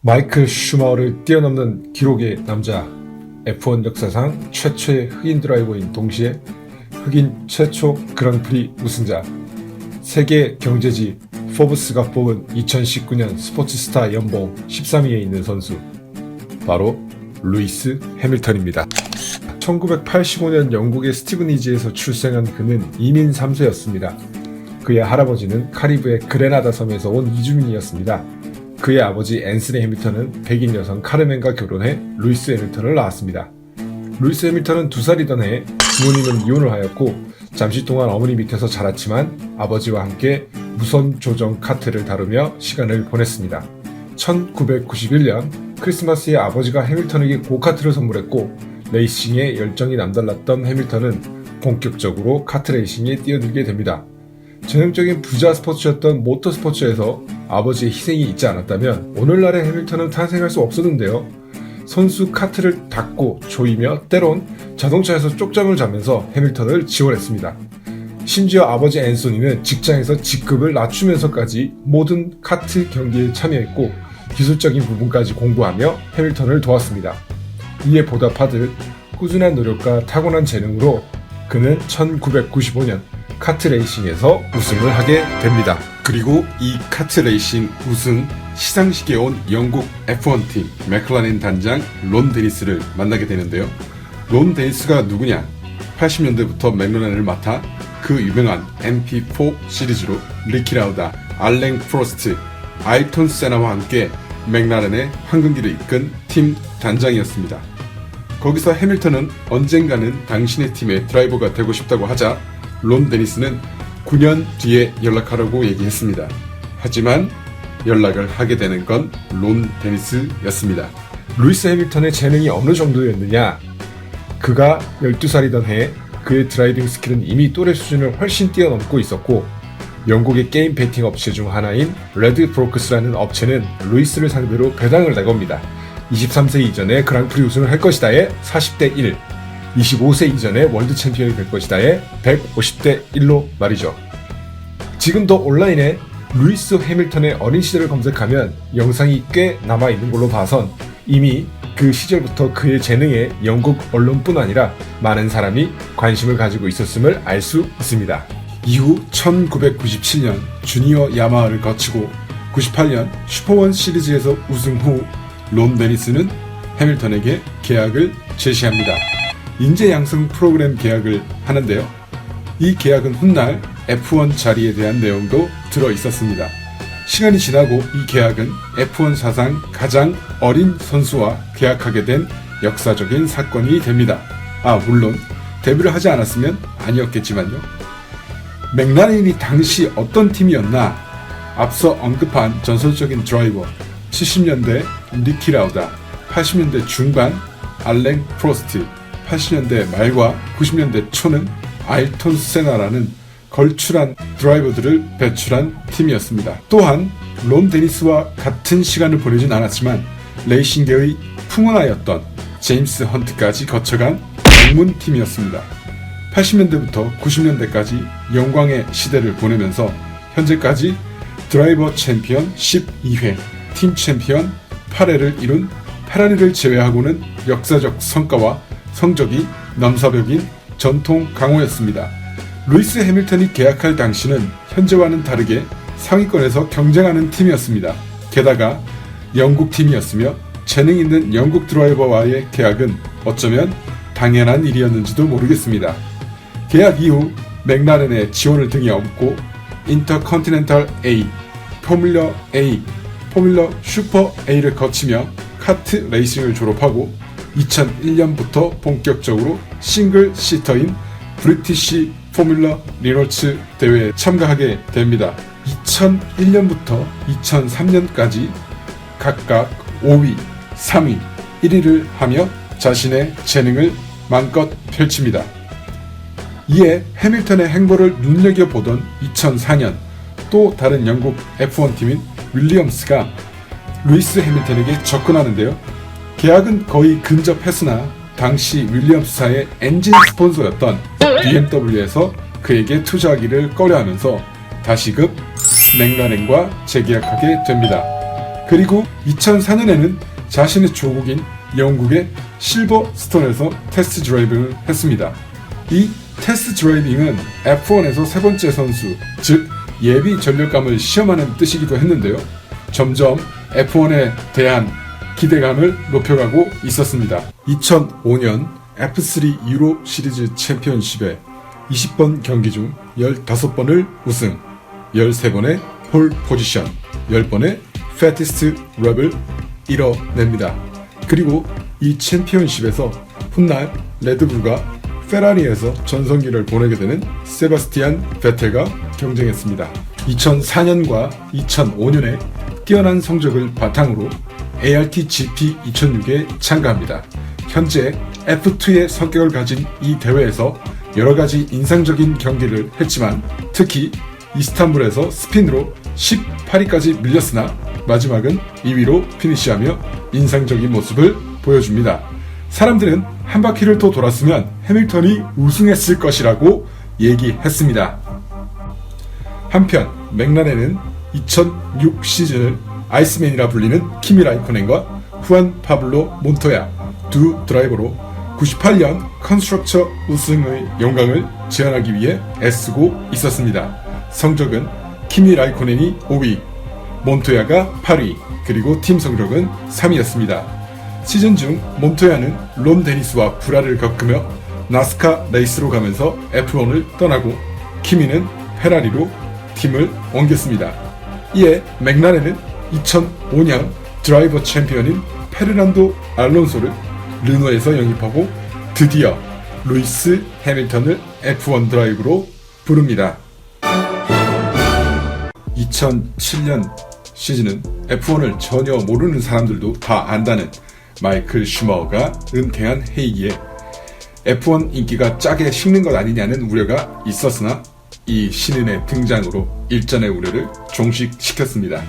마이클 슈마어를 뛰어넘는 기록의 남자 F1 역사상 최초의 흑인 드라이버인 동시에 흑인 최초 그랑프리 우승자 세계 경제지 포브스가 뽑은 2019년 스포츠스타 연봉 13위에 있는 선수 바로 루이스 해밀턴입니다. 1985년 영국의 스티브니지에서 출생한 그는 이민 3세였습니다. 그의 할아버지는 카리브의 그레나다 섬에서 온 이주민이었습니다. 그의 아버지 앤스리 해밀턴은 백인 여성 카르멘과 결혼해 루이스 해밀턴을 낳았습니다. 루이스 해밀턴은 두 살이던 해에 부모님은 이혼을 하였고 잠시 동안 어머니 밑에서 자랐지만 아버지와 함께 무선 조정 카트를 다루며 시간을 보냈습니다. 1991년 크리스마스에 아버지가 해밀턴에게 고카트를 선물했고 레이싱에 열정이 남달랐던 해밀턴은 본격적으로 카트 레이싱에 뛰어들게 됩니다. 전형적인 부자 스포츠였던 모터 스포츠에서 아버지의 희생이 있지 않았다면 오늘날의 해밀턴은 탄생할 수 없었는데요. 선수 카트를 닦고 조이며 때론 자동차에서 쪽잠을 자면서 해밀턴을 지원했습니다. 심지어 아버지 앤소니는 직장에서 직급을 낮추면서까지 모든 카트 경기에 참여했고 기술적인 부분까지 공부하며 해밀턴을 도왔습니다. 이에 보답하듯 꾸준한 노력과 타고난 재능으로 그는 1995년 카트 레이싱에서 우승을 하게 됩니다. 그리고 이 카트 레이싱 우승 시상식에 온 영국 F1팀 맥클라렌 단장 론 데니스를 만나게 되는데요. 론 데니스가 누구냐? 80년대부터 맥클라렌을 맡아 그 유명한 MP4 시리즈로 리키 라우다, 알랭 프로스트, 아이톤 세나와 함께 맥라렌의 황금기를 이끈 팀 단장이었습니다. 거기서 해밀턴은 언젠가는 당신의 팀의 드라이버가 되고 싶다고 하자 론 데니스는 9년 뒤에 연락하라고 얘기했습니다. 하지만 연락을 하게 되는 건 론 데니스였습니다. 루이스 해밀턴의 재능이 어느 정도였느냐? 그가 12살이던 해에 그의 드라이빙 스킬은 이미 또래 수준을 훨씬 뛰어넘고 있었고 영국의 게임 베팅 업체 중 하나인 레드 브로크스라는 업체는 루이스를 상대로 배당을 내겁니다. 23세 이전에 그랑프리 우승을 할 것이다에 40대 1, 25세 이전에 월드 챔피언이 될 것이다에 150대 1로 말이죠. 지금도 온라인에 루이스 해밀턴의 어린 시절을 검색하면 영상이 꽤 남아 있는 걸로 봐선 이미 그 시절부터 그의 재능에 영국 언론뿐 아니라 많은 사람이 관심을 가지고 있었음을 알 수 있습니다. 이후 1997년 주니어 야마하를 거치고 98년 슈퍼원 시리즈에서 우승 후 론 데니스는 해밀턴에게 계약을 제시합니다. 인재 양성 프로그램 계약을 하는데요. 이 계약은 훗날 F1 자리에 대한 내용도 들어 있었습니다. 시간이 지나고 이 계약은 F1 사상 가장 어린 선수와 계약하게 된 역사적인 사건이 됩니다. 아, 물론 데뷔를 하지 않았으면 아니었겠지만요. 맥라렌이 당시 어떤 팀이었나? 앞서 언급한 전설적인 드라이버, 70년대 리키 라우다, 80년대 중반 알랭 프로스트, 80년대 말과 90년대 초는 아일톤 세나라는 걸출한 드라이버들을 배출한 팀이었습니다. 또한 론 데니스와 같은 시간을 보내진 않았지만 레이싱계의 풍운하였던 제임스 헌트까지 거쳐간 명문 팀이었습니다. 80년대부터 90년대까지 영광의 시대를 보내면서 현재까지 드라이버 챔피언 12회, 팀 챔피언 8회를 이룬 페라리를 제외하고는 역사적 성과와 성적이 넘사벽인 전통 강호였습니다. 루이스 해밀턴이 계약할 당시는 현재와는 다르게 상위권에서 경쟁하는 팀이었습니다. 게다가 영국 팀이었으며 재능 있는 영국 드라이버와의 계약은 어쩌면 당연한 일이었는지도 모르겠습니다. 계약 이후 맥라렌의 지원을 등에 업고 인터컨티넨탈 A, 포뮬러 A, 포뮬러 슈퍼 A를 거치며 카트 레이싱을 졸업하고 2001년부터 본격적으로 싱글 시터인 브리티시 포뮬러 리노츠 대회에 참가하게 됩니다. 2001년부터 2003년까지 각각 5위, 3위, 1위를 하며 자신의 재능을 마음껏 펼칩니다. 이에 해밀턴의 행보를 눈여겨보던 2004년 또 다른 영국 F1 팀인 윌리엄스가 루이스 해밀턴에게 접근하는데요. 계약은 거의 근접했으나 당시 윌리엄스사의 엔진 스폰서였던 BMW에서 그에게 투자하기를 꺼려하면서 다시금 맥라렌과 재계약하게 됩니다. 그리고 2004년에는 자신의 조국인 영국의 실버스톤에서 테스트 드라이빙을 했습니다. 이 테스트 드라이빙은 F1에서 세 번째 선수, 즉 예비 전력감을 시험하는 뜻이기도 했는데요. 점점 F1에 대한 기대감을 높여가고 있었습니다. 2005년 F3 유로 시리즈 챔피언십에 20번 경기 중 15번을 우승, 13번의 폴 포지션, 10번의 패티스트 랩을 이뤄냅니다. 그리고 이 챔피언십에서 훗날 레드불과 페라리에서 전성기를 보내게 되는 세바스티안 베텔과 경쟁했습니다. 2004년과 2005년에 뛰어난 성적을 바탕으로 ART GP 2006에 참가합니다. 현재 F2의 성격을 가진 이 대회에서 여러 가지 인상적인 경기를 했지만 특히 이스탄불에서 스핀으로 18위까지 밀렸으나 마지막은 2위로 피니시하며 인상적인 모습을 보여줍니다. 사람들은 한 바퀴를 더 돌았으면 해밀턴이 우승했을 것이라고 얘기했습니다. 한편 맥라렌은 2006 시즌을 아이스맨이라 불리는 키미 라이코넨과 후안 파블로 몬토야 두 드라이버로 98년 컨스트럭처 우승의 영광을 지향하기 위해 애쓰고 있었습니다. 성적은 키미 라이코넨이 5위, 몬토야가 8위, 그리고 팀 성적은 3위였습니다. 시즌 중 몬토야는 론 데니스와 불화를 겪으며 나스카 레이스로 가면서 F1을 떠나고 키미는 페라리로 팀을 옮겼습니다. 이에 맥라렌은 2005년 드라이버 챔피언인 페르난도 알론소를 르노에서 영입하고 드디어 루이스 해밀턴을 F1 드라이브로 부릅니다. 2007년 시즌은 F1을 전혀 모르는 사람들도 다 안다는 마이클 슈머가 은퇴한 해이기에 F1 인기가 짜게 식는 것 아니냐는 우려가 있었으나 이 신인의 등장으로 일전의 우려를 종식시켰습니다.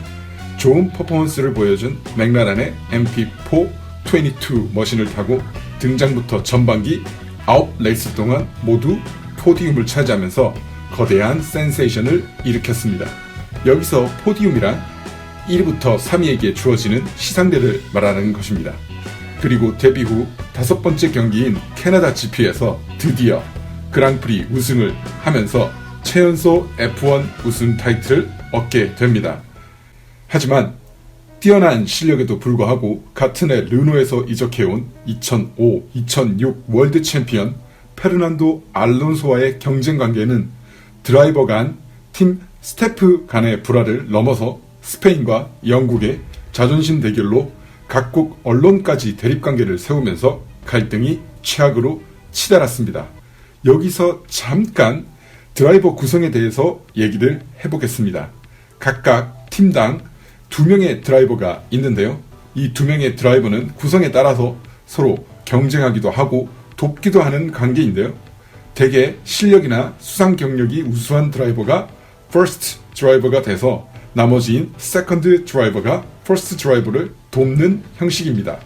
좋은 퍼포먼스를 보여준 맥라란의 MP4 22 머신을 타고 등장부터 전반기 9레이스 동안 모두 포디움을 차지하면서 거대한 센세이션을 일으켰습니다. 여기서 포디움이란 1위부터 3위에게 주어지는 시상대를 말하는 것입니다. 그리고 데뷔 후 다섯 번째 경기인 캐나다 GP에서 드디어 그랑프리 우승을 하면서 최연소 F1 우승 타이틀을 얻게 됩니다. 하지만 뛰어난 실력에도 불구하고 같은 해 르노에서 이적해온 2005, 2006 월드 챔피언 페르난도 알론소와의 경쟁 관계는 드라이버 간, 팀 스태프 간의 불화를 넘어서 스페인과 영국의 자존심 대결로 각국 언론까지 대립 관계를 세우면서 갈등이 최악으로 치달았습니다. 여기서 잠깐 드라이버 구성에 대해서 얘기를 해보겠습니다. 각각 팀당 두 명의 드라이버가 있는데요. 이 두 명의 드라이버는 구성에 따라서 서로 경쟁하기도 하고 돕기도 하는 관계인데요. 대개 실력이나 수상 경력이 우수한 드라이버가 first 드라이버가 돼서 나머지인 second 드라이버가 first 드라이버를 돕는 형식입니다.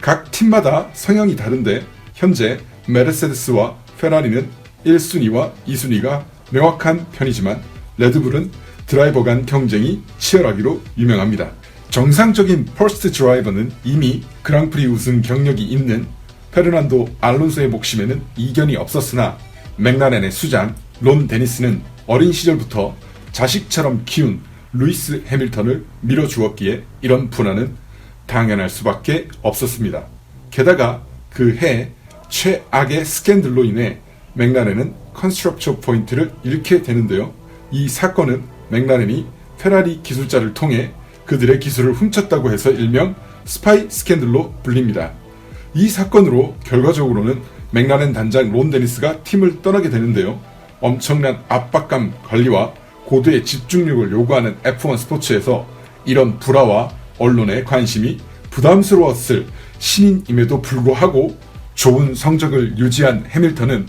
각 팀마다 성향이 다른데 현재 메르세데스와 페라리는 1순위와 2순위가 명확한 편이지만 레드불은 드라이버 간 경쟁이 치열하기로 유명합니다. 정상적인 퍼스트 드라이버는 이미 그랑프리 우승 경력이 있는 페르난도 알론소의 목심에는 이견이 없었으나 맥라렌의 수장 론 데니스는 어린 시절부터 자식처럼 키운 루이스 해밀턴을 밀어주었기에 이런 분화는 당연할 수밖에 없었습니다. 게다가 그 해 최악의 스캔들로 인해 맥라렌은 컨스트럭처 포인트를 잃게 되는데요. 이 사건은 맥라렌이 페라리 기술자를 통해 그들의 기술을 훔쳤다고 해서 일명 스파이 스캔들로 불립니다. 이 사건으로 결과적으로는 맥라렌 단장 론 데니스가 팀을 떠나게 되는데요. 엄청난 압박감 관리와 고도의 집중력을 요구하는 F1 스포츠에서 이런 불화와 언론의 관심이 부담스러웠을 신인임에도 불구하고 좋은 성적을 유지한 해밀턴은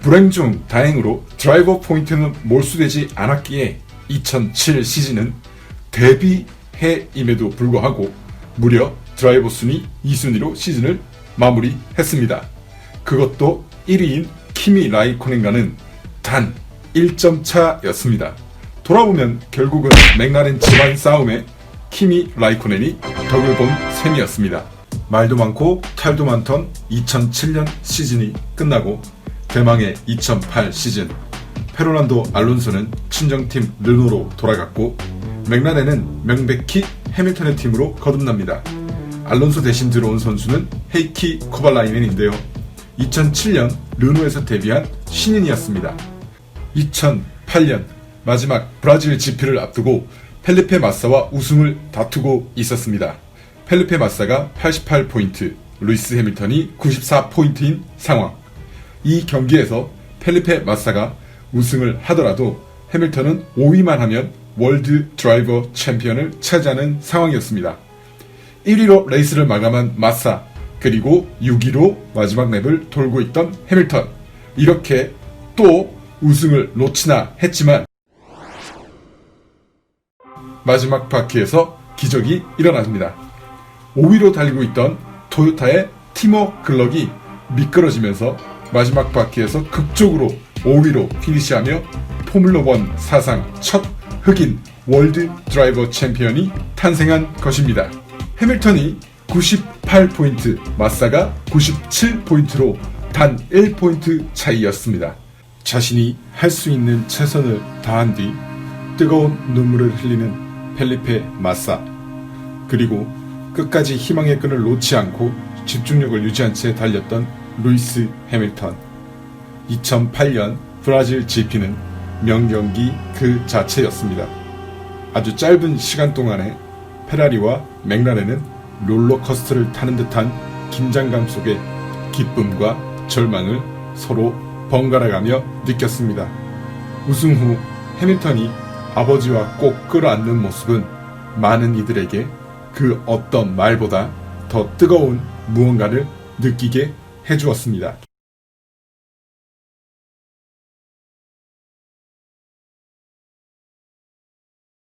불행 중 다행으로 드라이버 포인트는 몰수되지 않았기에 2007 시즌은 데뷔해임에도 불구하고 무려 드라이버 순위 2순위로 시즌을 마무리했습니다. 그것도 1위인 키미 라이코넨과는 단 1점 차였습니다. 돌아보면 결국은 맥라렌 집안 싸움에 키미 라이코넨이 덕을 본 셈이었습니다. 말도 많고 탈도 많던 2007년 시즌이 끝나고 대망의 2008 시즌 페르난도 알론소는 친정팀 르노로 돌아갔고 맥라렌은 명백히 해밀턴의 팀으로 거듭납니다. 알론소 대신 들어온 선수는 헤이키 코발라이넨인데요. 2007년 르노에서 데뷔한 신인이었습니다. 2008년 마지막 브라질 GP를 앞두고 펠리페 마사와 우승을 다투고 있었습니다. 펠리페 마사가 88포인트, 루이스 해밀턴이 94포인트인 상황. 이 경기에서 펠리페 마사가 우승을 하더라도 해밀턴은 5위만 하면 월드 드라이버 챔피언을 차지하는 상황이었습니다. 1위로 레이스를 마감한 마사, 그리고 6위로 마지막 랩을 돌고 있던 해밀턴. 이렇게 또 우승을 놓치나 했지만 마지막 바퀴에서 기적이 일어납니다. 5위로 달리고 있던 토요타의 티모 글럭이 미끄러지면서 마지막 바퀴에서 극적으로 5위로 피니시하며 포뮬러1 사상 첫 흑인 월드 드라이버 챔피언이 탄생한 것입니다. 해밀턴이 98포인트, 마사가 97포인트로 단 1포인트 차이였습니다. 자신이 할 수 있는 최선을 다한 뒤 뜨거운 눈물을 흘리는 펠리페 마사 그리고 끝까지 희망의 끈을 놓지 않고 집중력을 유지한 채 달렸던 루이스 해밀턴 2008년 브라질 GP는 명경기 그 자체였습니다. 아주 짧은 시간 동안에 페라리와 맥라렌은 롤러코스터를 타는 듯한 긴장감 속에 기쁨과 절망을 서로 번갈아가며 느꼈습니다. 우승 후 해밀턴이 아버지와 꼭 끌어안는 모습은 많은 이들에게 그 어떤 말보다 더 뜨거운 무언가를 느끼게 해주었습니다.